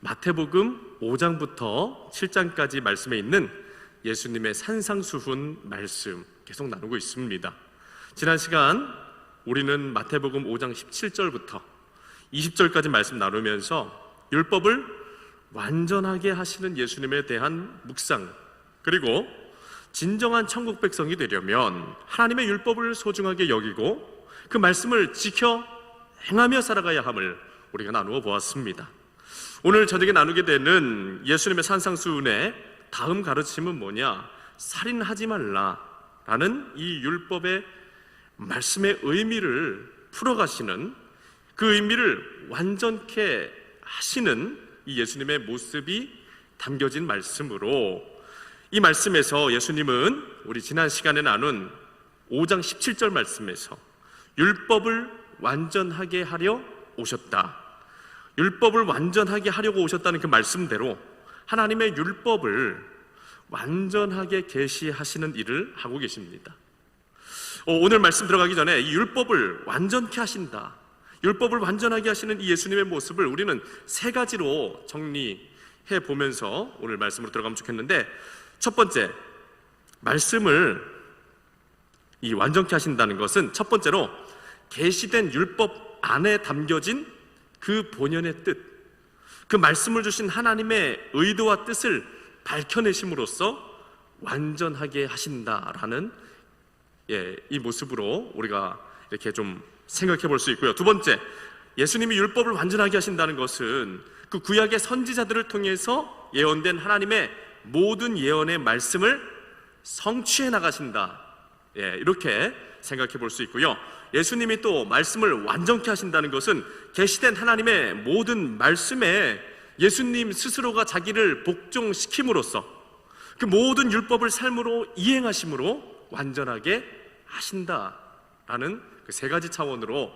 마태복음 5장부터 7장까지 말씀에 있는 예수님의 산상수훈 말씀 계속 나누고 있습니다. 지난 시간 우리는 마태복음 5장 17절부터 20절까지 말씀 나누면서 율법을 완전하게 하시는 예수님에 대한 묵상 그리고 진정한 천국 백성이 되려면 하나님의 율법을 소중하게 여기고 그 말씀을 지켜 행하며 살아가야 함을 우리가 나누어 보았습니다. 오늘 저녁에 나누게 되는 예수님의 산상수훈의 다음 가르침은 뭐냐? 살인하지 말라라는 이 율법의 말씀의 의미를 풀어가시는 그 의미를 완전케 하시는 이 예수님의 모습이 담겨진 말씀으로 이 말씀에서 예수님은 우리 지난 시간에 나눈 5장 17절 말씀에서 율법을 완전하게 하려 오셨다. 율법을 완전하게 하려고 오셨다는 그 말씀대로 하나님의 율법을 완전하게 계시하시는 일을 하고 계십니다. 어, 오늘 말씀 들어가기 전에 이 율법을 완전케 하신다. 율법을 완전하게 하시는 이 예수님의 모습을 우리는 세 가지로 정리해 보면서 오늘 말씀으로 들어가면 좋겠는데 첫 번째 말씀을 이 완전케 하신다는 것은 첫 번째로 계시된 율법 안에 담겨진 그 본연의 뜻, 그 말씀을 주신 하나님의 의도와 뜻을 밝혀내심으로써 완전하게 하신다라는 예, 이 모습으로 우리가 이렇게 좀 생각해 볼 수 있고요. 두 번째, 예수님이 율법을 완전하게 하신다는 것은 그 구약의 선지자들을 통해서 예언된 하나님의 모든 예언의 말씀을 성취해 나가신다. 예, 이렇게 생각해 볼 수 있고요. 예수님이 또 말씀을 완전케 하신다는 것은 계시된 하나님의 모든 말씀에 예수님 스스로가 자기를 복종시킴으로써 그 모든 율법을 삶으로 이행하심으로 완전하게 하신다라는 그 세 가지 차원으로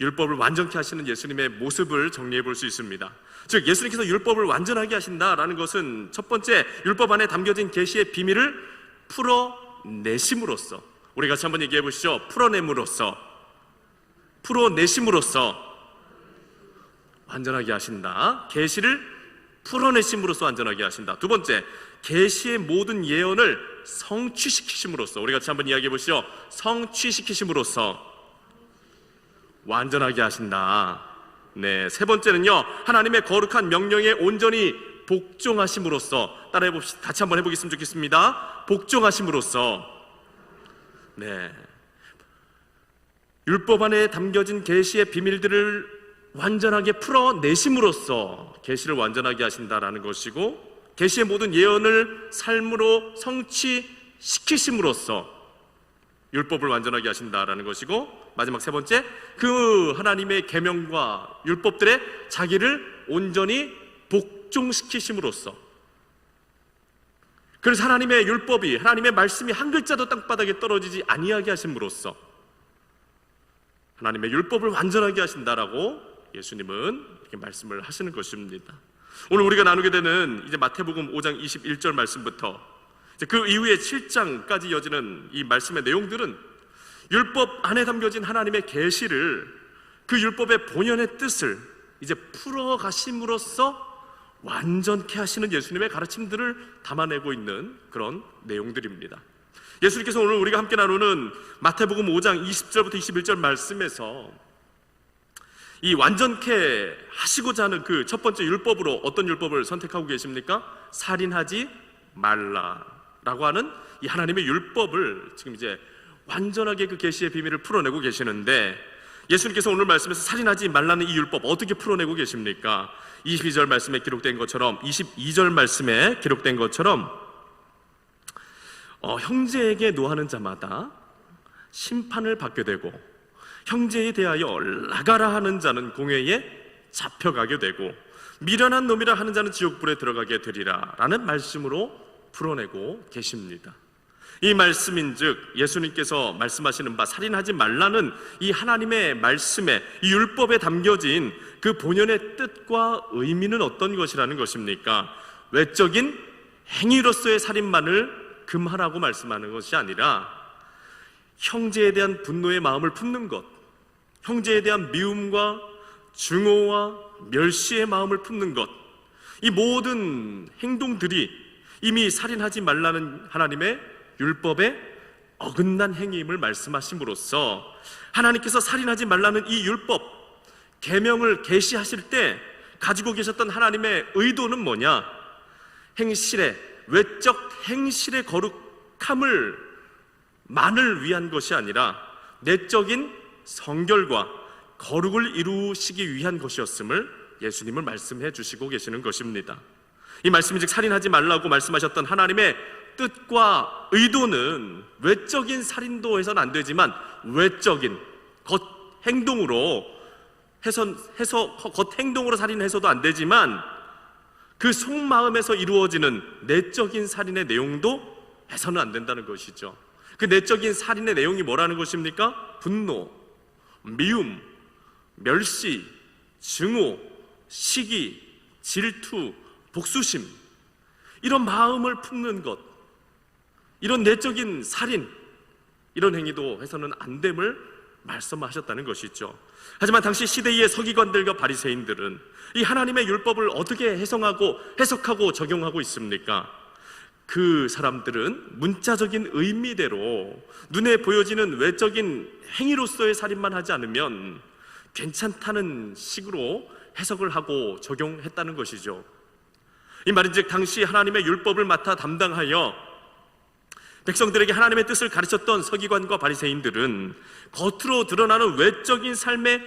율법을 완전케 하시는 예수님의 모습을 정리해 볼 수 있습니다. 즉 예수님께서 율법을 완전하게 하신다라는 것은 첫 번째 율법 안에 담겨진 계시의 비밀을 풀어 내심으로써 우리 같이 한번 얘기해 보시죠. 풀어냄으로써 풀어내심으로써 완전하게 하신다. 계시를 풀어내심으로써 완전하게 하신다. 두 번째, 계시의 모든 예언을 성취시키심으로써 우리 같이 한번 이야기해 보시죠. 성취시키심으로써 완전하게 하신다. 네, 세 번째는요. 하나님의 거룩한 명령에 온전히 복종하심으로써 따라해 봅시다. 같이 한번 해 보겠으면 좋겠습니다. 복종하심으로써 네. 율법 안에 담겨진 계시의 비밀들을 완전하게 풀어내심으로써 계시를 완전하게 하신다라는 것이고 계시의 모든 예언을 삶으로 성취시키심으로써 율법을 완전하게 하신다라는 것이고 마지막 세 번째 그 하나님의 계명과 율법들에 자기를 온전히 복종시키심으로써 그래서 하나님의 율법이 하나님의 말씀이 한 글자도 땅바닥에 떨어지지 아니하게 하심으로써 하나님의 율법을 완전하게 하신다라고 예수님은 이렇게 말씀을 하시는 것입니다. 오늘 우리가 나누게 되는 이제 마태복음 5장 21절 말씀부터 그 이후에 7장까지 이어지는 이 말씀의 내용들은 율법 안에 담겨진 하나님의 계시를 그 율법의 본연의 뜻을 이제 풀어 가심으로써 완전케 하시는 예수님의 가르침들을 담아내고 있는 그런 내용들입니다. 예수님께서 오늘 우리가 함께 나누는 마태복음 5장 20절부터 21절 말씀에서 이 완전케 하시고자 하는 그 첫 번째 율법으로 어떤 율법을 선택하고 계십니까? 살인하지 말라라고 하는 이 하나님의 율법을 지금 이제 완전하게 그 계시의 비밀을 풀어내고 계시는데 예수님께서 오늘 말씀에서 살인하지 말라는 이 율법 어떻게 풀어내고 계십니까? 22절 말씀에 기록된 것처럼 22절 말씀에 기록된 것처럼 어, 형제에게 노하는 자마다 심판을 받게 되고 형제에 대하여 나가라 하는 자는 공회에 잡혀가게 되고 미련한 놈이라 하는 자는 지옥불에 들어가게 되리라 라는 말씀으로 풀어내고 계십니다. 이 말씀인 즉 예수님께서 말씀하시는 바 살인하지 말라는 이 하나님의 말씀에 이 율법에 담겨진 그 본연의 뜻과 의미는 어떤 것이라는 것입니까? 외적인 행위로서의 살인만을 금하라고 말씀하는 것이 아니라 형제에 대한 분노의 마음을 품는 것, 형제에 대한 미움과 증오와 멸시의 마음을 품는 것, 이 모든 행동들이 이미 살인하지 말라는 하나님의 율법에 어긋난 행위임을 말씀하심으로써 하나님께서 살인하지 말라는 이 율법 계명을 계시하실 때 가지고 계셨던 하나님의 의도는 뭐냐? 행실의 외적 행실의 거룩함을 만을 위한 것이 아니라 내적인 성결과 거룩을 이루시기 위한 것이었음을 예수님은 말씀해 주시고 계시는 것입니다. 이 말씀이 즉 살인하지 말라고 말씀하셨던 하나님의 뜻과 의도는 외적인 살인도 해서는 안 되지만 외적인 겉 행동으로 해서 해서 겉 행동으로 살인해서도 안 되지만 그 속마음에서 이루어지는 내적인 살인의 내용도 해서는 안 된다는 것이죠. 그 내적인 살인의 내용이 뭐라는 것입니까? 분노, 미움, 멸시, 증오, 시기, 질투, 복수심 이런 마음을 품는 것 이런 내적인 살인 이런 행위도 해서는 안 됨을 말씀하셨다는 것이죠. 하지만 당시 시대의 서기관들과 바리새인들은 이 하나님의 율법을 어떻게 해석하고 해석하고 적용하고 있습니까? 그 사람들은 문자적인 의미대로 눈에 보여지는 외적인 행위로서의 살인만 하지 않으면 괜찮다는 식으로 해석을 하고 적용했다는 것이죠. 이 말인즉 당시 하나님의 율법을 맡아 담당하여 백성들에게 하나님의 뜻을 가르쳤던 서기관과 바리새인들은 겉으로 드러나는 외적인 삶의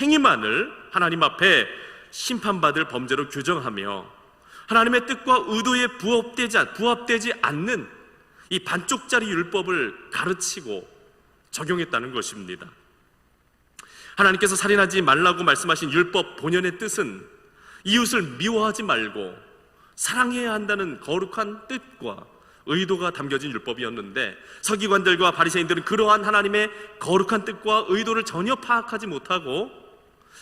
행위만을 하나님 앞에 심판받을 범죄로 규정하며 하나님의 뜻과 의도에 부합되지, 부합되지 않는 이 반쪽짜리 율법을 가르치고 적용했다는 것입니다. 하나님께서 살인하지 말라고 말씀하신 율법 본연의 뜻은 이웃을 미워하지 말고 사랑해야 한다는 거룩한 뜻과 의도가 담겨진 율법이었는데 서기관들과 바리새인들은 그러한 하나님의 거룩한 뜻과 의도를 전혀 파악하지 못하고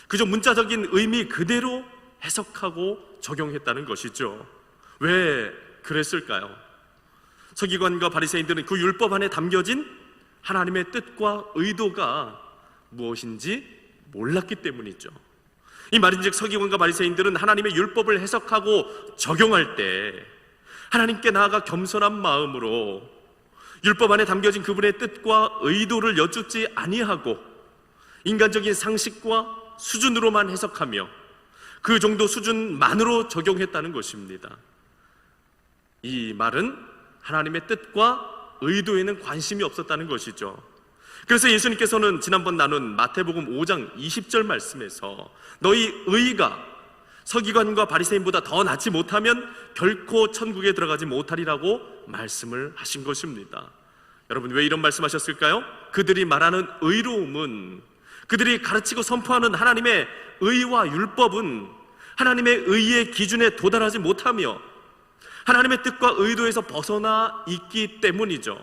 그저 문자적인 의미 그대로 해석하고 적용했다는 것이죠. 왜 그랬을까요? 서기관과 바리새인들은 그 율법 안에 담겨진 하나님의 뜻과 의도가 무엇인지 몰랐기 때문이죠. 이 말인즉 서기관과 바리새인들은 하나님의 율법을 해석하고 적용할 때 하나님께 나아가 겸손한 마음으로 율법 안에 담겨진 그분의 뜻과 의도를 여쭙지 아니하고 인간적인 상식과 수준으로만 해석하며 그 정도 수준만으로 적용했다는 것입니다. 이 말은 하나님의 뜻과 의도에는 관심이 없었다는 것이죠. 그래서 예수님께서는 지난번 나눈 마태복음 5장 20절 말씀에서 너희 의가 서기관과 바리새인보다 더 낫지 못하면 결코 천국에 들어가지 못하리라고 말씀을 하신 것입니다. 여러분 왜 이런 말씀하셨을까요? 그들이 말하는 의로움은 그들이 가르치고 선포하는 하나님의 의와 율법은 하나님의 의의 기준에 도달하지 못하며 하나님의 뜻과 의도에서 벗어나 있기 때문이죠.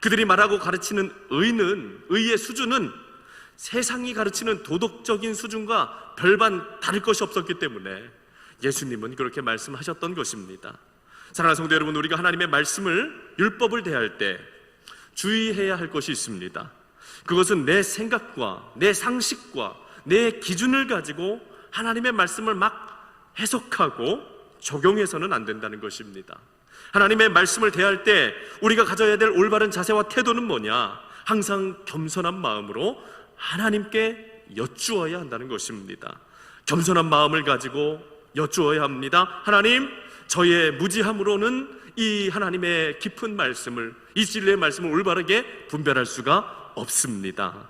그들이 말하고 가르치는 의는 의의 수준은 세상이 가르치는 도덕적인 수준과 별반 다를 것이 없었기 때문에 예수님은 그렇게 말씀하셨던 것입니다. 사랑하는 성도 여러분, 우리가 하나님의 말씀을 율법을 대할 때 주의해야 할 것이 있습니다. 그것은 내 생각과 내 상식과 내 기준을 가지고 하나님의 말씀을 막 해석하고 적용해서는 안 된다는 것입니다. 하나님의 말씀을 대할 때 우리가 가져야 될 올바른 자세와 태도는 뭐냐? 항상 겸손한 마음으로 하나님께 여쭈어야 한다는 것입니다. 겸손한 마음을 가지고 여쭈어야 합니다. 하나님, 저의 무지함으로는 이 하나님의 깊은 말씀을, 이 진리의 말씀을 올바르게 분별할 수가 없습니다.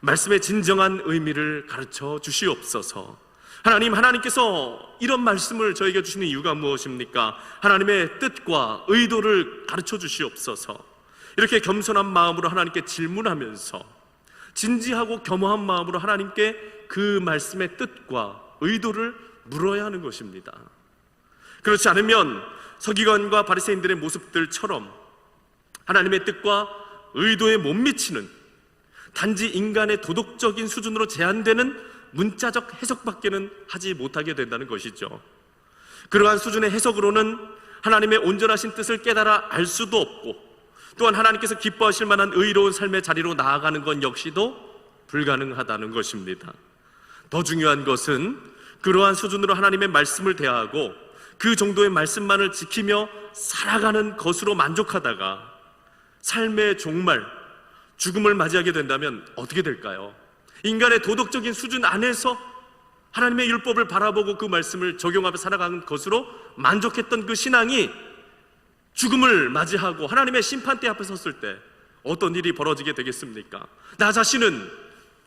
말씀의 진정한 의미를 가르쳐 주시옵소서. 하나님, 하나님께서 이런 말씀을 저에게 주시는 이유가 무엇입니까? 하나님의 뜻과 의도를 가르쳐 주시옵소서. 이렇게 겸손한 마음으로 하나님께 질문하면서 진지하고 겸허한 마음으로 하나님께 그 말씀의 뜻과 의도를 물어야 하는 것입니다. 그렇지 않으면 서기관과 바리새인들의 모습들처럼 하나님의 뜻과 의도에 못 미치는 단지 인간의 도덕적인 수준으로 제한되는 문자적 해석밖에는 하지 못하게 된다는 것이죠. 그러한 수준의 해석으로는 하나님의 온전하신 뜻을 깨달아 알 수도 없고 또한 하나님께서 기뻐하실 만한 의로운 삶의 자리로 나아가는 건 역시도 불가능하다는 것입니다. 더 중요한 것은 그러한 수준으로 하나님의 말씀을 대하고 그 정도의 말씀만을 지키며 살아가는 것으로 만족하다가 삶의 종말, 죽음을 맞이하게 된다면 어떻게 될까요? 인간의 도덕적인 수준 안에서 하나님의 율법을 바라보고 그 말씀을 적용하며 살아가는 것으로 만족했던 그 신앙이 죽음을 맞이하고 하나님의 심판대 앞에 섰을 때 어떤 일이 벌어지게 되겠습니까? 나 자신은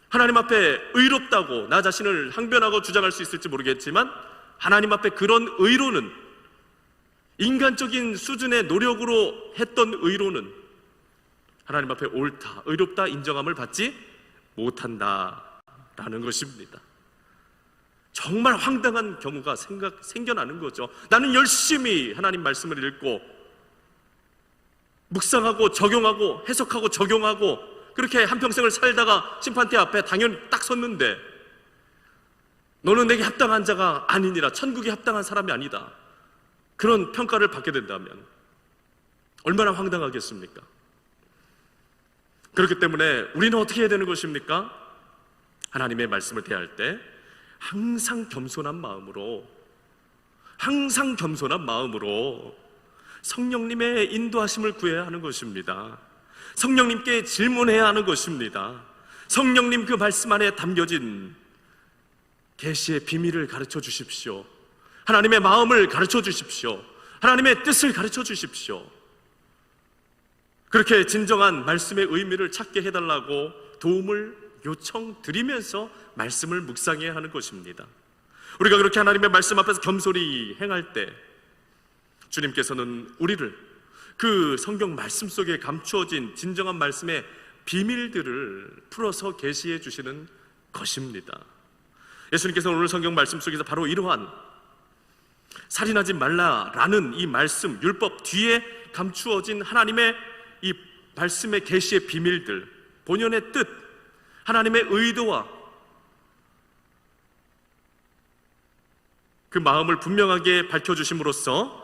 하나님 앞에 의롭다고 나 자신을 항변하고 주장할 수 있을지 모르겠지만 하나님 앞에 그런 의로는 인간적인 수준의 노력으로 했던 의로는 하나님 앞에 옳다, 의롭다 인정함을 받지 못한다라는 것입니다. 정말 황당한 경우가 생각, 생겨나는 거죠. 나는 열심히 하나님 말씀을 읽고 묵상하고 적용하고 해석하고 적용하고 그렇게 한평생을 살다가 심판대 앞에 당연히 딱 섰는데 너는 내게 합당한 자가 아니니라 천국에 합당한 사람이 아니다. 그런 평가를 받게 된다면 얼마나 황당하겠습니까? 그렇기 때문에 우리는 어떻게 해야 되는 것입니까? 하나님의 말씀을 대할 때 항상 겸손한 마음으로 항상 겸손한 마음으로 성령님의 인도하심을 구해야 하는 것입니다. 성령님께 질문해야 하는 것입니다. 성령님 그 말씀 안에 담겨진 계시의 비밀을 가르쳐 주십시오. 하나님의 마음을 가르쳐 주십시오. 하나님의 뜻을 가르쳐 주십시오. 그렇게 진정한 말씀의 의미를 찾게 해달라고 도움을 요청드리면서 말씀을 묵상해야 하는 것입니다. 우리가 그렇게 하나님의 말씀 앞에서 겸손히 행할 때 주님께서는 우리를 그 성경 말씀 속에 감추어진 진정한 말씀의 비밀들을 풀어서 계시해 주시는 것입니다. 예수님께서 오늘 성경 말씀 속에서 바로 이러한 살인하지 말라라는 이 말씀 율법 뒤에 감추어진 하나님의 이 말씀의 계시의 비밀들 본연의 뜻 하나님의 의도와 그 마음을 분명하게 밝혀 주심으로써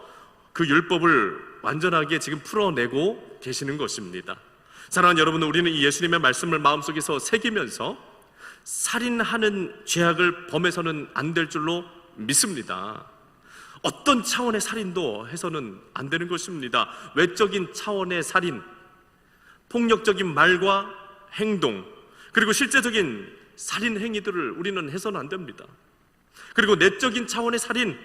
그 율법을 완전하게 지금 풀어내고 계시는 것입니다. 사랑하는 여러분, 우리는 이 예수님의 말씀을 마음속에서 새기면서 살인하는 죄악을 범해서는 안 될 줄로 믿습니다. 어떤 차원의 살인도 해서는 안 되는 것입니다. 외적인 차원의 살인, 폭력적인 말과 행동, 그리고 실제적인 살인 행위들을 우리는 해서는 안 됩니다. 그리고 내적인 차원의 살인,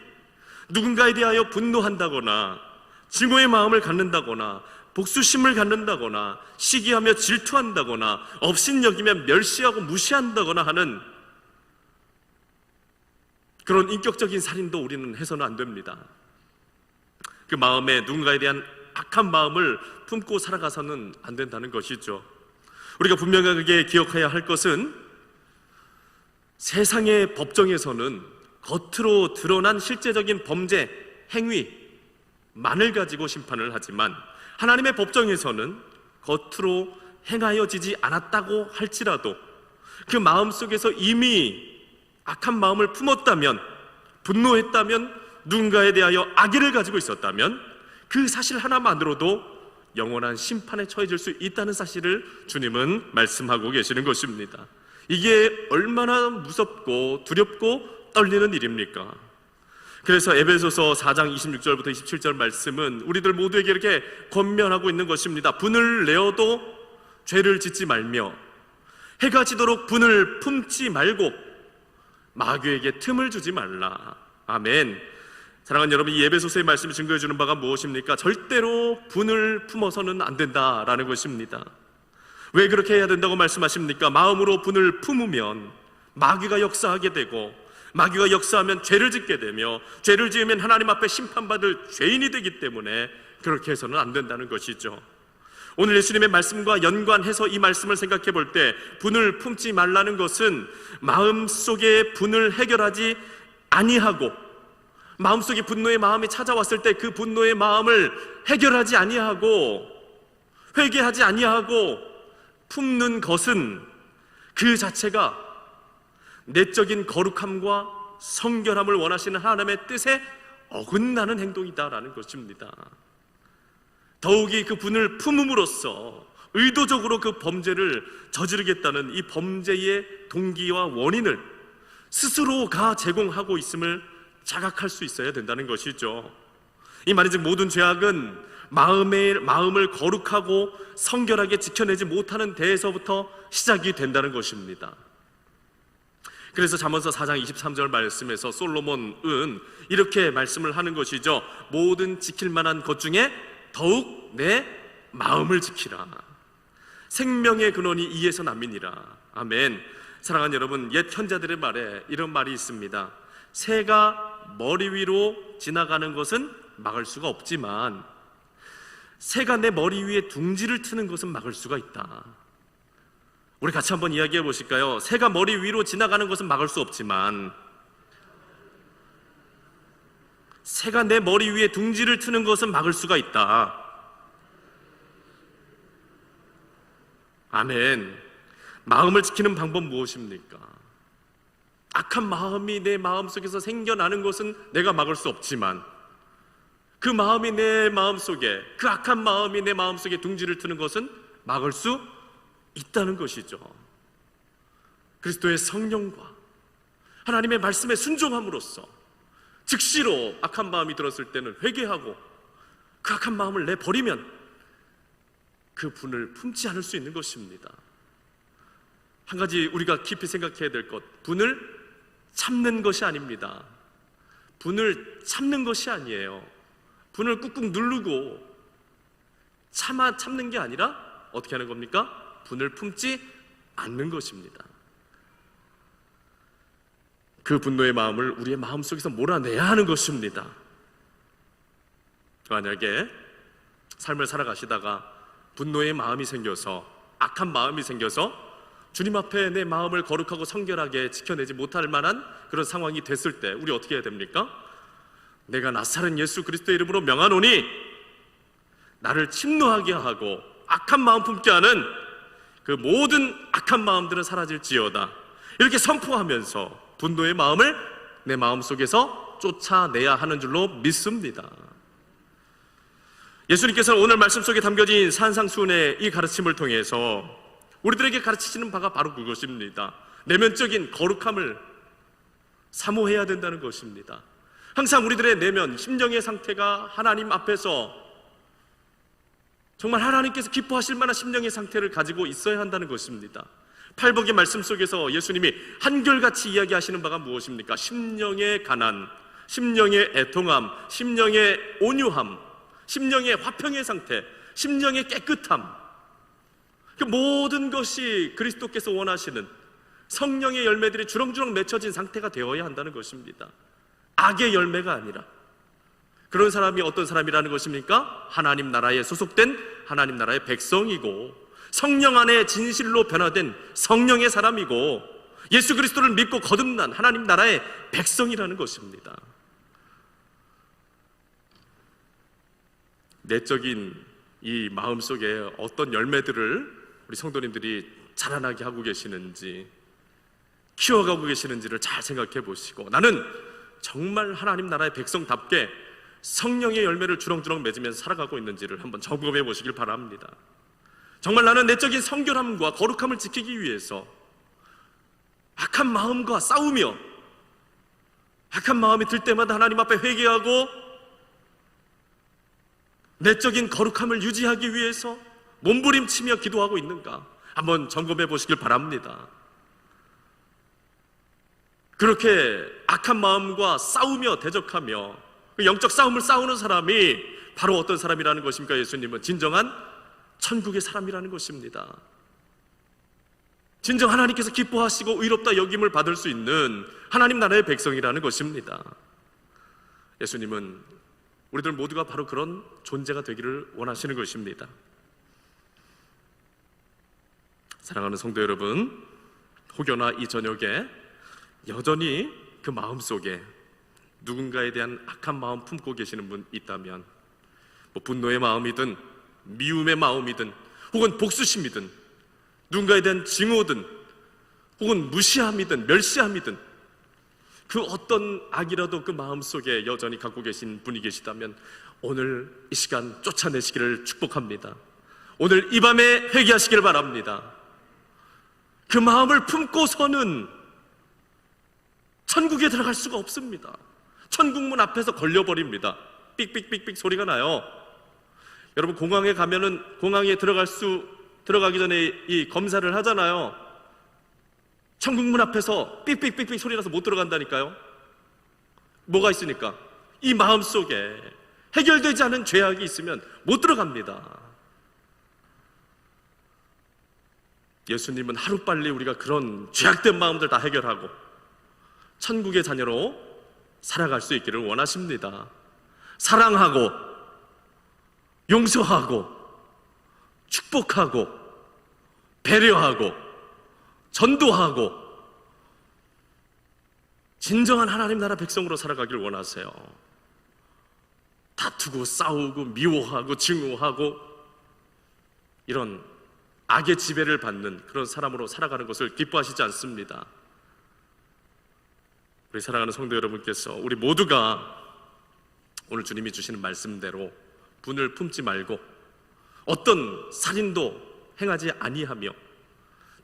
누군가에 대하여 분노한다거나 증오의 마음을 갖는다거나 복수심을 갖는다거나 시기하며 질투한다거나 업신여기며 멸시하고 무시한다거나 하는 그런 인격적인 살인도 우리는 해서는 안 됩니다. 그 마음에 누군가에 대한 악한 마음을 품고 살아가서는 안 된다는 것이죠. 우리가 분명하게 기억해야 할 것은 세상의 법정에서는 겉으로 드러난 실제적인 범죄, 행위만을 가지고 심판을 하지만 하나님의 법정에서는 겉으로 행하여지지 않았다고 할지라도 그 마음 속에서 이미 악한 마음을 품었다면 분노했다면 누군가에 대하여 악의를 가지고 있었다면 그 사실 하나만으로도 영원한 심판에 처해질 수 있다는 사실을 주님은 말씀하고 계시는 것입니다. 이게 얼마나 무섭고 두렵고 떨리는 일입니까? 그래서 에베소서 4장 26절부터 27절 말씀은 우리들 모두에게 이렇게 권면하고 있는 것입니다. 분을 내어도 죄를 짓지 말며 해가 지도록 분을 품지 말고 마귀에게 틈을 주지 말라. 아멘. 사랑하는 여러분, 이 예배소서의 말씀이 증거해 주는 바가 무엇입니까? 절대로 분을 품어서는 안 된다라는 것입니다. 왜 그렇게 해야 된다고 말씀하십니까? 마음으로 분을 품으면 마귀가 역사하게 되고 마귀가 역사하면 죄를 짓게 되며 죄를 지으면 하나님 앞에 심판받을 죄인이 되기 때문에 그렇게 해서는 안 된다는 것이죠. 오늘 예수님의 말씀과 연관해서 이 말씀을 생각해 볼 때 분을 품지 말라는 것은 마음속의 분을 해결하지 아니하고 마음속에 분노의 마음이 찾아왔을 때 그 분노의 마음을 해결하지 아니하고 회개하지 아니하고 품는 것은 그 자체가 내적인 거룩함과 성결함을 원하시는 하나님의 뜻에 어긋나는 행동이다라는 것입니다. 더욱이 그 분을 품음으로써 의도적으로 그 범죄를 저지르겠다는 이 범죄의 동기와 원인을 스스로가 제공하고 있음을 자각할 수 있어야 된다는 것이죠. 이 말인즉 모든 죄악은 마음의 마음을 거룩하고 성결하게 지켜내지 못하는 데에서부터 시작이 된다는 것입니다. 그래서 잠언서 4장 23절 말씀에서 솔로몬은 이렇게 말씀을 하는 것이죠. 모든 지킬 만한 것 중에 더욱 내 마음을 지키라. 생명의 근원이 이에서 남이니라. 아멘. 사랑하는 여러분, 옛 현자들의 말에 이런 말이 있습니다. 새가 머리 위로 지나가는 것은 막을 수가 없지만 새가 내 머리 위에 둥지를 트는 것은 막을 수가 있다. 우리 같이 한번 이야기해 보실까요? 새가 머리 위로 지나가는 것은 막을 수 없지만 새가 내 머리 위에 둥지를 트는 것은 막을 수가 있다. 아멘. 마음을 지키는 방법 무엇입니까? 악한 마음이 내 마음 속에서 생겨나는 것은 내가 막을 수 없지만 그 마음이 내 마음 속에 그 악한 마음이 내 마음 속에 둥지를 트는 것은 막을 수 있다는 것이죠. 그리스도의 성령과 하나님의 말씀에 순종함으로써 즉시로 악한 마음이 들었을 때는 회개하고 그 악한 마음을 내버리면 그 분을 품지 않을 수 있는 것입니다. 한 가지 우리가 깊이 생각해야 될 것, 분을 참는 것이 아닙니다. 분을 참는 것이 아니에요. 분을 꾹꾹 누르고 참아 참는 게 아니라 어떻게 하는 겁니까? 분을 품지 않는 것입니다. 그 분노의 마음을 우리의 마음 속에서 몰아내야 하는 것입니다. 만약에 삶을 살아가시다가 분노의 마음이 생겨서 악한 마음이 생겨서 주님 앞에 내 마음을 거룩하고 성결하게 지켜내지 못할 만한 그런 상황이 됐을 때 우리 어떻게 해야 됩니까? 내가 나사렛 예수 그리스도의 이름으로 명하노니 나를 침노하게 하고 악한 마음 품게 하는 그 모든 악한 마음들은 사라질지어다. 이렇게 선포하면서 분노의 마음을 내 마음 속에서 쫓아내야 하는 줄로 믿습니다. 예수님께서 오늘 말씀 속에 담겨진 산상수훈의 이 가르침을 통해서 우리들에게 가르치시는 바가 바로 그것입니다. 내면적인 거룩함을 사모해야 된다는 것입니다. 항상 우리들의 내면, 심령의 상태가 하나님 앞에서 정말 하나님께서 기뻐하실 만한 심령의 상태를 가지고 있어야 한다는 것입니다. 팔복의 말씀 속에서 예수님이 한결같이 이야기하시는 바가 무엇입니까? 심령의 가난, 심령의 애통함, 심령의 온유함, 심령의 화평의 상태, 심령의 깨끗함. 그 모든 것이 그리스도께서 원하시는 성령의 열매들이 주렁주렁 맺혀진 상태가 되어야 한다는 것입니다. 악의 열매가 아니라 그런 사람이 어떤 사람이라는 것입니까? 하나님 나라에 소속된 하나님 나라의 백성이고 성령 안에 진실로 변화된 성령의 사람이고 예수 그리스도를 믿고 거듭난 하나님 나라의 백성이라는 것입니다. 내적인 이 마음 속에 어떤 열매들을 우리 성도님들이 자라나게 하고 계시는지 키워가고 계시는지를 잘 생각해 보시고 나는 정말 하나님 나라의 백성답게 성령의 열매를 주렁주렁 맺으면서 살아가고 있는지를 한번 점검해 보시길 바랍니다. 정말 나는 내적인 성결함과 거룩함을 지키기 위해서 악한 마음과 싸우며 악한 마음이 들 때마다 하나님 앞에 회개하고 내적인 거룩함을 유지하기 위해서 몸부림치며 기도하고 있는가 한번 점검해 보시길 바랍니다. 그렇게 악한 마음과 싸우며 대적하며 그 영적 싸움을 싸우는 사람이 바로 어떤 사람이라는 것입니까? 예수님은 진정한 천국의 사람이라는 것입니다. 진정 하나님께서 기뻐하시고 의롭다 여김을 받을 수 있는 하나님 나라의 백성이라는 것입니다. 예수님은 우리들 모두가 바로 그런 존재가 되기를 원하시는 것입니다. 사랑하는 성도 여러분, 혹여나 이 저녁에 여전히 그 마음 속에 누군가에 대한 악한 마음 품고 계시는 분 있다면, 뭐 분노의 마음이든 미움의 마음이든 혹은 복수심이든 누군가에 대한 증오든 혹은 무시함이든 멸시함이든 그 어떤 악이라도 그 마음 속에 여전히 갖고 계신 분이 계시다면 오늘 이 시간 쫓아내시기를 축복합니다. 오늘 이 밤에 회개하시기를 바랍니다. 그 마음을 품고 서는 천국에 들어갈 수가 없습니다. 천국문 앞에서 걸려버립니다. 삑삑삑삑 소리가 나요. 여러분 공항에 가면은 공항에 들어갈 수 들어가기 전에 이 검사를 하잖아요. 천국문 앞에서 삑삑삑삑 소리 나서 못 들어간다니까요. 뭐가 있으니까 이 마음 속에 해결되지 않은 죄악이 있으면 못 들어갑니다. 예수님은 하루빨리 우리가 그런 죄악된 마음들 다 해결하고 천국의 자녀로 살아갈 수 있기를 원하십니다. 사랑하고 용서하고 축복하고 배려하고 전도하고 진정한 하나님 나라 백성으로 살아가길 원하세요. 다투고 싸우고 미워하고 증오하고 이런 악의 지배를 받는 그런 사람으로 살아가는 것을 기뻐하시지 않습니다. 우리 사랑하는 성도 여러분께서 우리 모두가 오늘 주님이 주시는 말씀대로 분을 품지 말고 어떤 살인도 행하지 아니하며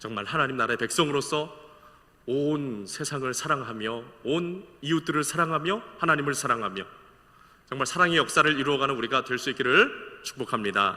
정말 하나님 나라의 백성으로서 온 세상을 사랑하며 온 이웃들을 사랑하며 하나님을 사랑하며 정말 사랑의 역사를 이루어가는 우리가 될 수 있기를 축복합니다.